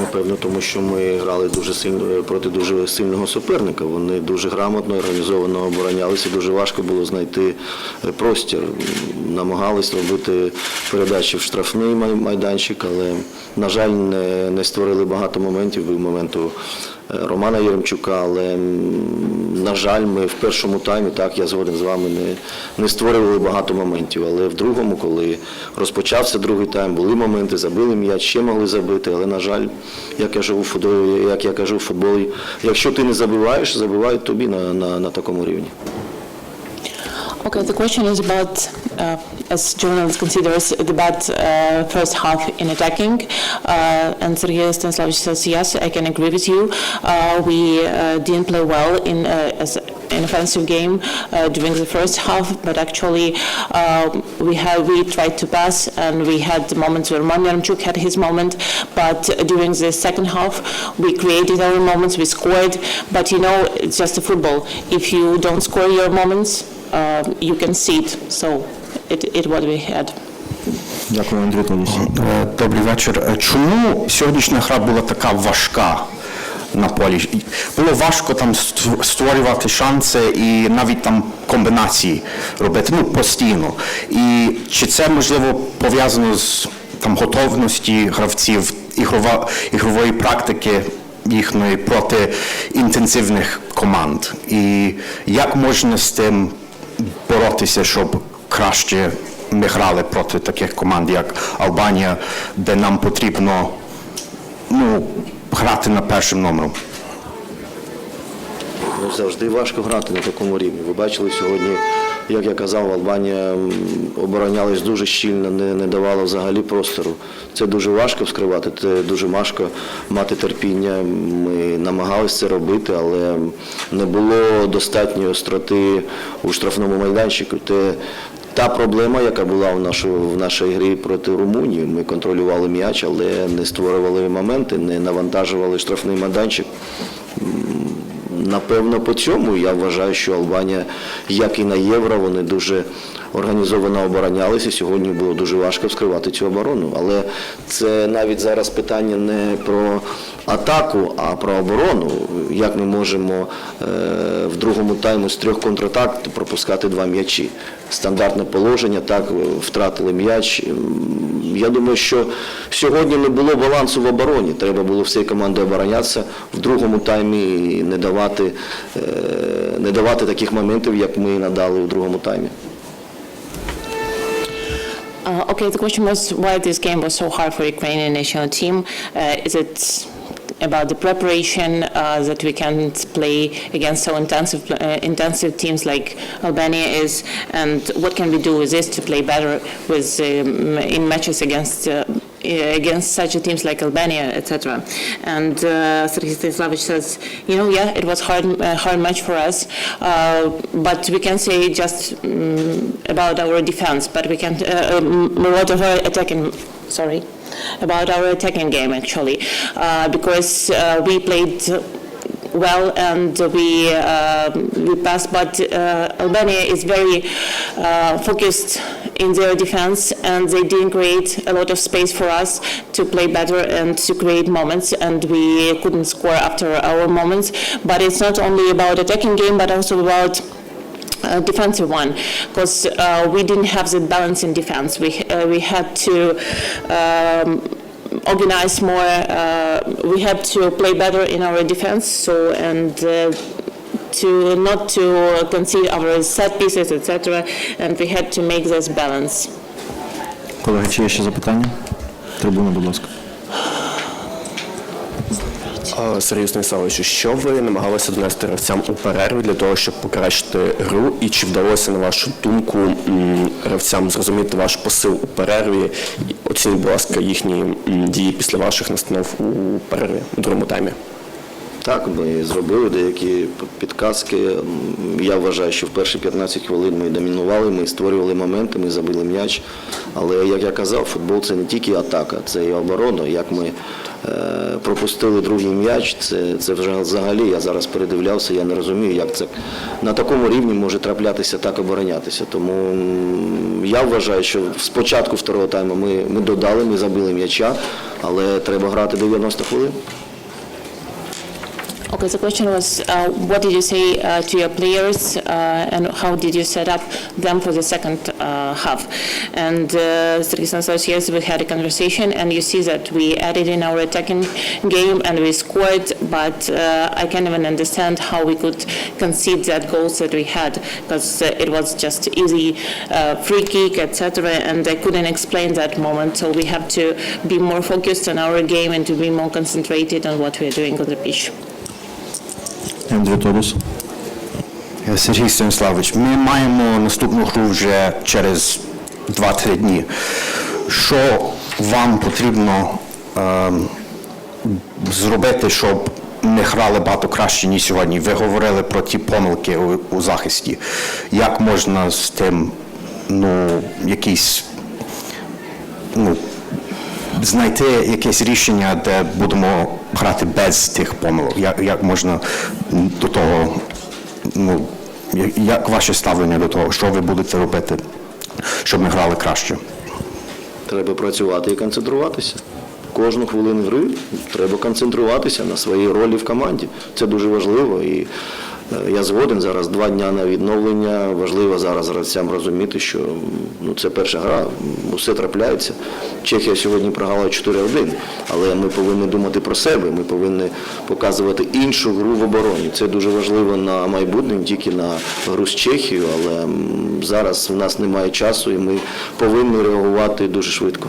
Напевно, тому що ми грали дуже сильно проти дуже сильного суперника. Вони дуже грамотно, організовано оборонялися. Дуже важко було знайти е, простір. Намагались робити передачі в штрафний майданчик, але, на жаль, не, не створили багато моментів був моменту е, Романа Єремчука. Але, на жаль, ми в першому таймі, так, я згоден з вами, не, не створювали багато моментів. Але в другому, коли розпочався другий тайм, були моменти, забили м'яч, ще могли забити. Але, на жаль, як я живу в футболі, як я кажу в футболі, якщо ти не забиваєш, забивають тобі на, на, на такому рівні. Okay, the question is about, uh, as journalists considers the bad uh, first half in attacking, uh, and Sergei Stanislavich says, yes, I can agree with you. Uh, we uh, didn't play well in uh, as an offensive game during the first half, but actually uh, we have we tried to pass and we had the moments where Yaremchuk had his moment, but during the second half we created our moments, we scored, but you know it's just a football. If you don't score your moments, uh, you can see it. So it, it what we had. Дякую, Андрій Тодосі. Е, Добрий вечір. Е, Чому сьогоднішня гра була така важка на полі? Було важко там створювати шанси і навіть там комбінації робити ну, постійно. І чи це можливо пов'язано з там готовності гравців, ігрова, ігрової практики їхньої проти інтенсивних команд? І як можна з тим боротися, щоб краще ми грали проти таких команд, як Албанія, де нам потрібно ну, грати на першим номером. Ну, завжди важко грати на такому рівні. Ви бачили сьогодні, як я казав, Албанія оборонялась дуже щільно, не, не давала взагалі простору. Це дуже важко вскривати, це дуже важко мати терпіння. Ми намагалися це робити, але не було достатньої остроти у штрафному майданчику. Те, та проблема, яка була в, нашу, в нашій грі проти Румунії, ми контролювали м'яч, але не створювали моменти, не навантажували штрафний майданчик. Напевно, по цьому. Я вважаю, що Албанія, як і на євро, вони дуже організовано оборонялися. Сьогодні було дуже важко вскривати цю оборону. Але це навіть зараз питання не про атаку, а про оборону. Як ми можемо е, в другому тайму з трьох контратак пропускати два м'ячі? Стандартне положення, так втратили м'яч. Я думаю, що сьогодні не було балансу в обороні. Треба було всій команді оборонятися в другому таймі і не давати, е, не давати таких моментів, як ми надали у другому таймі. Uh, okay, the question was why this game was so hard for the Ukrainian national team. Uh, is it about the preparation uh, that we can't play against so intensive uh, intensive teams like Albania is, and what can we do with this to play better with um, in matches against? Uh, against such teams like Albania, etc. And uh, Sergei Stanislavich says, you know, yeah, it was hard, uh, hard match for us, uh, but we can say just um, about our defense, but we can uh, um, a lot of our attacking. Sorry, about our attacking game actually, uh, because uh, we played well and we uh, we passed, but uh, Albania is very uh, focused in their defense and they didn't create a lot of space for us to play better and to create moments and we couldn't score after our moments. But it's not only about attacking game but also about uh, defensive one because uh, we didn't have the balance in defense. We uh, we had to. Um, organize more uh, we had to play better in our defense so and uh, to not to concede our set pieces etc and we had to make this balance Колеги, чи є ще запитання? Трибуна, будь ласка. Е, Сергію Станіславовичу, що ви намагалися донести гравцям у перерві для того, щоб покращити гру, і чи вдалося, на вашу думку, м, гравцям зрозуміти ваш посил у перерві? І Оцініть, будь ласка, їхні м, дії після ваших настанов у перерві у другому таймі. Так, ми зробили деякі підказки. Я вважаю, що в перші 15 хвилин ми домінували, ми створювали моменти, ми забили м'яч. Але як я казав, футбол це не тільки атака, це і оборона. Як ми е, пропустили другий м'яч, це, це вже взагалі я зараз передивлявся, я не розумію, як це на такому рівні може траплятися так оборонятися. Тому я вважаю, що спочатку второго тайму ми, ми додали, ми забили м'яча, але треба грати 90 хвилин. Okay, the question was, uh, what did you say uh, to your players uh, and how did you set up them for the second uh, half? And uh, yes, we had a conversation and you see that we added in our attacking game and we scored, but uh, I can't even understand how we could concede that goals that we had because uh, it was just easy free kick, etc. And I couldn't explain that moment. So we have to be more focused on our game and to be more concentrated on what we are doing on the pitch. Андрій Тобус. Е, Сергій Станіславович, ми маємо наступну гру вже через 2-3 дні. Що вам потрібно ем, зробити, щоб не грали багато краще, ніж сьогодні? Ви говорили про ті помилки у, у захисті. Як можна з тим, ну, якийсь, ну, знайти якесь рішення, де будемо грати без тих помилок? Як, як можна до того, ну, як ваше ставлення до того, що ви будете робити, щоб ми грали краще? Треба працювати і концентруватися. Кожну хвилину гри треба концентруватися на своїй ролі в команді. Це дуже важливо. І я згоден зараз два дня на відновлення. Важливо зараз гравцям розуміти, що ну, це перша гра, усе трапляється. Чехія сьогодні програла 4-1, але ми повинні думати про себе. Ми повинні показувати іншу гру в обороні. Це дуже важливо на майбутнє, не тільки на гру з Чехією, але зараз в нас немає часу і ми повинні реагувати дуже швидко.